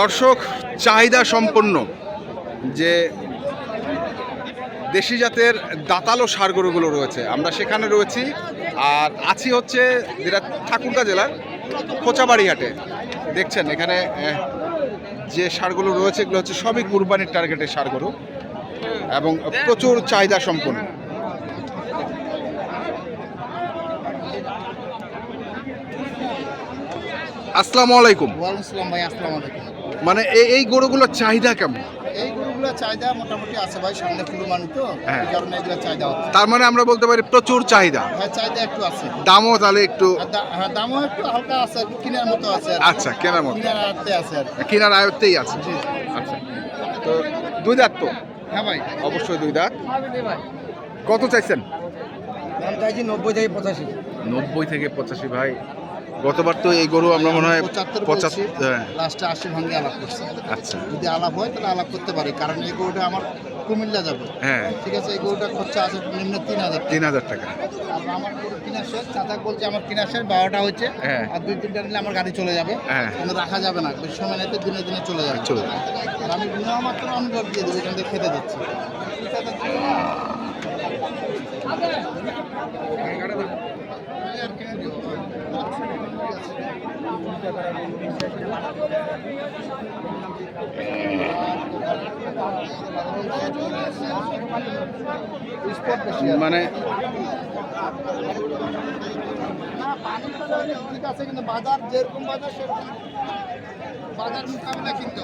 দর্শক, চাহিদা সম্পন্ন যে দেশি জাতের দাতালো সার গরুগুলো রয়েছে। আমরা সেখানে রয়েছি। আর আছি হচ্ছে যেটা ঠাকুরগা জেলার খোঁচাবাড়ি হাটে দেখছেন এখানে যে সারগুলো রয়েছে, এগুলো হচ্ছে সবই কুরবানির টার্গেটের সার গরু এবং প্রচুর চাহিদা সম্পন্ন। আসসালামু আলাইকুম। ওয়ালাইকুম আসসালাম ভাই, আসসালামু আলাইকুম। মানে এই এই গরুগুলোর চাহিদা কেমন? এই গরুগুলো চাহিদা মোটামুটি আছে ভাই সামনে কুরবানি তো হ্যাঁ। কারণে এগুলো চাহিদা হচ্ছে তার মানে আমরা বলতে পারি প্রচুর চাহিদা। হ্যাঁ চাহিদা একটু আছে। দামও তাহলে একটু হ্যাঁ দামও একটু হালকা আছে কেনার মতো আছে আচ্ছা কেনার মতো। কেনার আড়তে আছে আর কেনার আয়ত্তেই আছে। জি আচ্ছা। তো দুই দাঁত তো? হ্যাঁ ভাই। অবশ্যই দুই দাঁত। কত চাইছেন? দাম চাইছি নব্বই থেকে পঁচাশি। নব্বই থেকে পঁচাশি ভাই। গতবার তো এই গরু আমরা মনে হয় পঁচাত্তর হ্যাঁ। লাস্টে আশি ভাঙ্গে আলাপ করছি। আচ্ছা। যদি আলাপ হয় তাহলে আলাপ করতে পারি কারণ এই গরুটা আমার কুমিল্লা যাবে। হ্যাঁ। ঠিক আছে এই গরুটা খরচা আছে নিম্ন তিন হাজার তিন হাজার টাকা। আমার গরু কিনা শেষ চাচা বলছে আমার কিনা শেষ বারোটা হচ্ছে হ্যাঁ। আর দুই তিনটা নিলে আমার গাড়ি চলে যাবে। হ্যাঁ। কিন্তু রাখা যাবে না বেশি সময় নেই তো দিনে দিনে চলে যাবে। চলে আর আমি বিনা মাত্র অনুভব দিয়ে দেবো এখান থেকে খেতে যাচ্ছি মানে আছে কিন্তু বাজার যেরকম বাজার সেরকম। বাজার মোকাবিলা কিনতে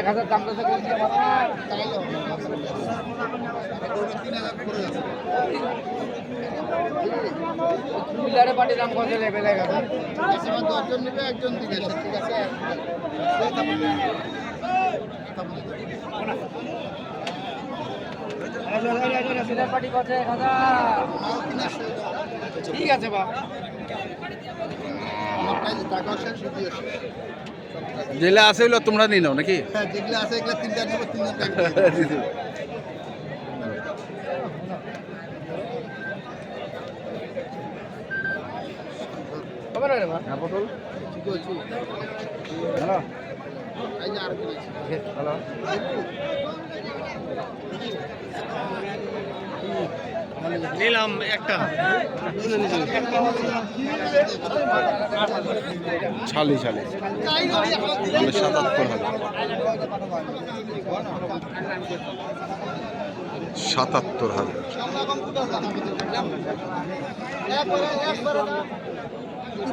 এক হাজার দাম। কুমিল্লারে পাটি দাম কত লেভেল এক হাজার দশজন নেবে একজন দিবে ঠিক আছে পাটি কত এক হাজার। ঠিক আছে শেষ, সুদিও জেলে আছে তোমরা নিয়ে নাও নাকি? হ্যাঁ, যেগুলো আছে এগুলো হ্যালো নিলাম একটা। ছালি ছালি। মানে সাতাত্তর হাজার। সাতাত্তর হাজার।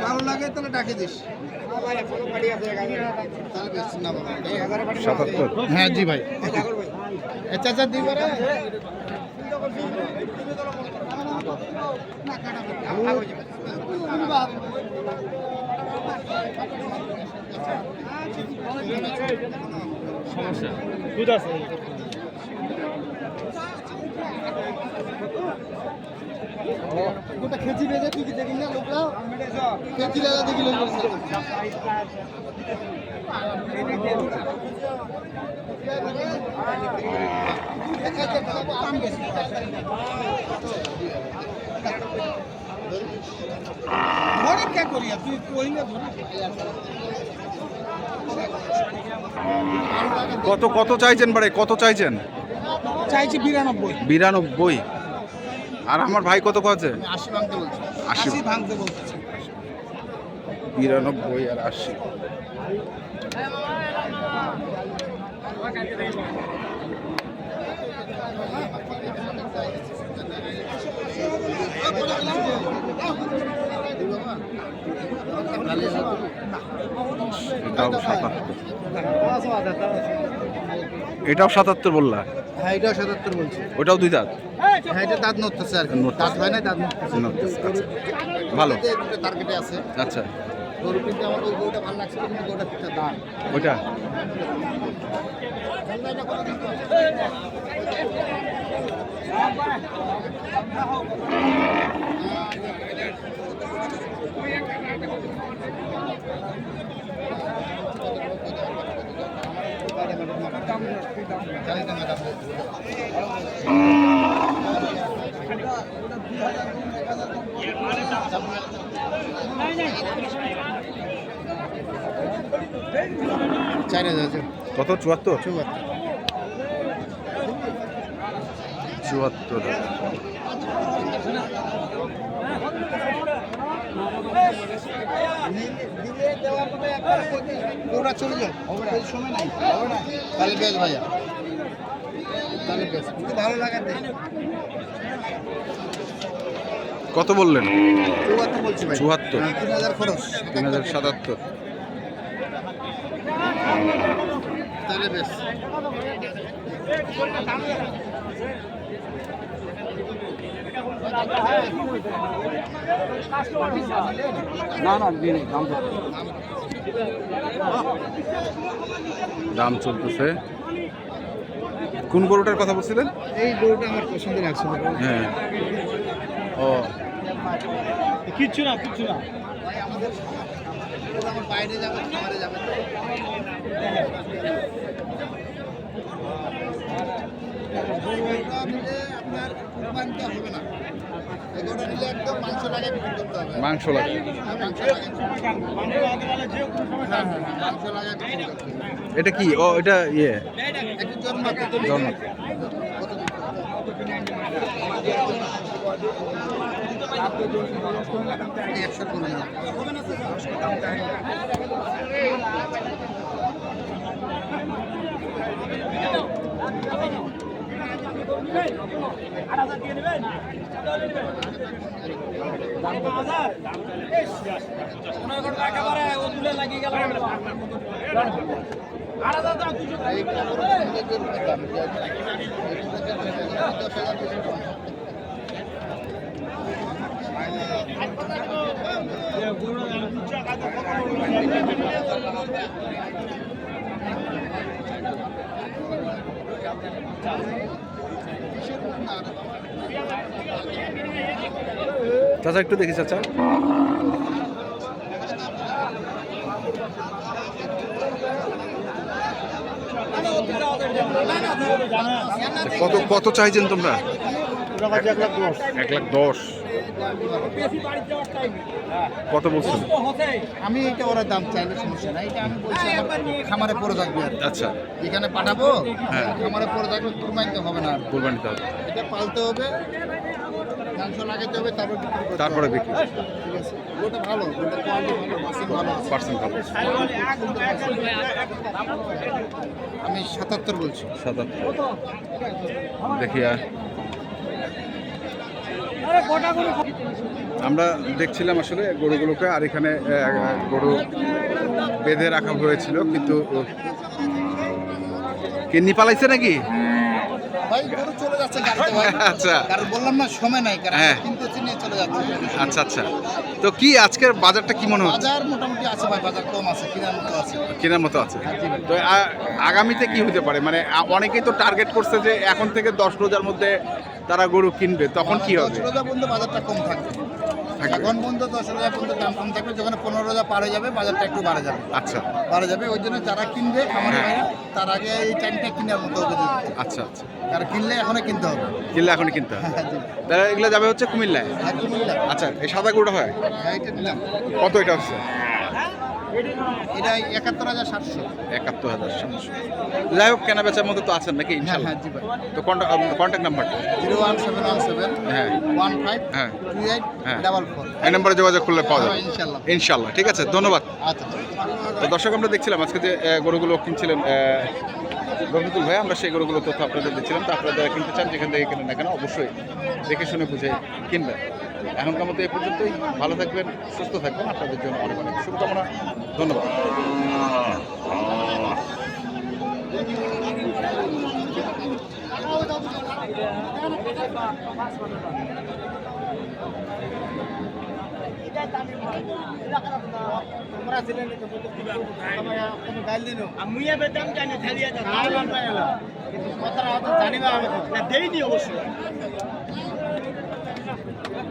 ভালো লাগে তাহলে ডাকে দিস। সাতাত্তর। হ্যাঁ জি ভাই। আচ্ছা আচ্ছা দিই বারে গোটা খেঁচি বেজে তুই কি দেখি না লোকরা? খেঁচি লাগা দেখি লোক ধরে কে করিয়া তুই কইলে ধরে কত কত চাইছেন বারে কত চাইছেন? চাইছি বিরানব্বই। বিরানব্বই। আর আমার ভাই কত আমি আশি ভাঙতে বলছি। আশি। ভাঙতে বলতেছি বিরানব্বই আর আশি। এটাও সাতাত্তর। এটাও সাতাত্তর বললা? হ্যাঁ এটাও সাতাত্তর বলছি। ওটাও দুই দাঁত? হ্যাঁ এটা দাঁত নড়তেছে আর কি। দাঁত হয় না দাঁত নড়তেছে। নড়তেছে, আচ্ছা। ভালো টার্গেটে আছে। আচ্ছা। গরু কিন্তু আমার ওই গরুটা ভালো লাগছে কিন্তু গরুটা কিটা দাম। ওটা দাম চার হাজার কত? চুয়াত্তর? চুয়াত্তর। চুয়াত্তর। ওরা চলে যাও। সময় নাই। তাহলে বেশ ভাইয়া। তাহলে বেশ। ভালো লাগার কত বললেন? চুয়াত্তর চুয়াত্তর। হ্যাঁ, তিন হাজার খরচ। তিন হাজার সাতাত্তর। তাহলে বেশ। না না দিন দাম দাম চলতেছে। কোন গরুটার কথা বলছিলেন? এই গরুটা আমার পছন্দ লাগছিল হ্যাঁ। ও। কিচ্ছু না কিচ্ছু না। বাইরে আপনার হবে না গরুটা নিলে একদম মাংস লাগে। মাংস। এটা কি? ও, এটা ইয়ে। জন্ম করুন এই গরুর সৌন্দর্যের দাম দশ হাজার বেশি চাচা একটু দেখি চাচা। কত কত চাইছেন তোমরা? এক লাখ দশ। কত বলছেন? আমি এটা ওরা দাম চাইলে সমস্যা নাই এটা আমি বলছি খামারে পড়ে থাকবে আচ্ছা। এখানে পাঠাবো হ্যাঁ। খামারে পড়ে থাকবে কুরবানিতে হবে না। কোরবানিতে হবে। এটা পালতে হবে তারপর। বিক্রি ওটা ভালো ওটা কোয়ালিটি ভালো মাসিক ভালো আছে। পার্সেন্ট ভালো। আমি সাতাত্তর বলছি। সাতাত্তর। দেখি আর। আমরা দেখছিলাম আসলে গরুগুলোকে আর এখানে গরু বেঁধে রাখা হয়েছিল কিন্তু কিন্নি পালাইছে নাকি? আচ্ছা। বললাম না সময় নাই হ্যাঁ। কিনতে নিয়ে চলে যাচ্ছে। আচ্ছা আচ্ছা। তো কি আজকের বাজারটা কি মনে হচ্ছে? বাজার মোটামুটি আছে ভাই বাজার কম আছে কেনার মতো আছে। কেনার মতো আছে। হ্যাঁ। তো আগামীতে কি হতে পারে? মানে অনেকেই তো টার্গেট করছে যে এখন থেকে দশ রোজার মধ্যে তারা গরু কিনবে তখন কি হবে? বাজারটা কম থাকবে। এখন পর্যন্ত দশ রোজা পর্যন্ত দাম কম থাকবে যখন পনেরো রোজা পার হয়ে যাবে বাজারটা একটু বাড়ে যাবে। আচ্ছা। বাড়ে যাবে ওই জন্য যারা কিনবে আমার হ্যাঁ। তার আগে এই টাইমটা কেনার মতো হবে আচ্ছা আচ্ছা। আর কিনলে এখনও কিনতে হবে। কিনলে এখন কিনতে হবে। হ্যাঁ, তাহলে এগুলো যাবে হচ্ছে কুমিল্লায়? আর কি আচ্ছা এই সাদা গরুটা হয়? হ্যাঁ, কত এটা হচ্ছে? এটা একাত্তর হাজার সাতশো। একাত্তর হাজার সাতশো। যাই হোক কেনা বেচার মতো তো আছেন নাকি? হ্যাঁ হ্যাঁ জি ভাই। তো কন্ট্যাক্ট নাম্বারটা zero one seven one seven হ্যাঁ। ওয়ান ফাইভ হ্যাঁ। টু এইট হ্যাঁ। Double four. এই নম্বরে যোগাযোগ করলে পাওয়া যাবে। ইনশাল্লাহ। ইনশাল্লাহ ঠিক আছে ধন্যবাদ। আচ্ছা তো দর্শক আমরা দেখছিলাম আজকে যে গরুগুলো কিনছিলেন রফিকুল ভাই আমরা সেই গরুগুলো তথ্য আপনাদের দিচ্ছিলাম। তো আপনারা যারা কিনতে চান যেখান থেকে কেনেন না কেন অবশ্যই দেখে শুনে বুঝে কিনবেন। এখনকার মতো এই পর্যন্তই। ভালো থাকবেন সুস্থ থাকবেন। আপনাদের জন্য অনেক অনেক শুভকামনা। ধন্যবাদ। জানিবা দেইনি অবশ্যই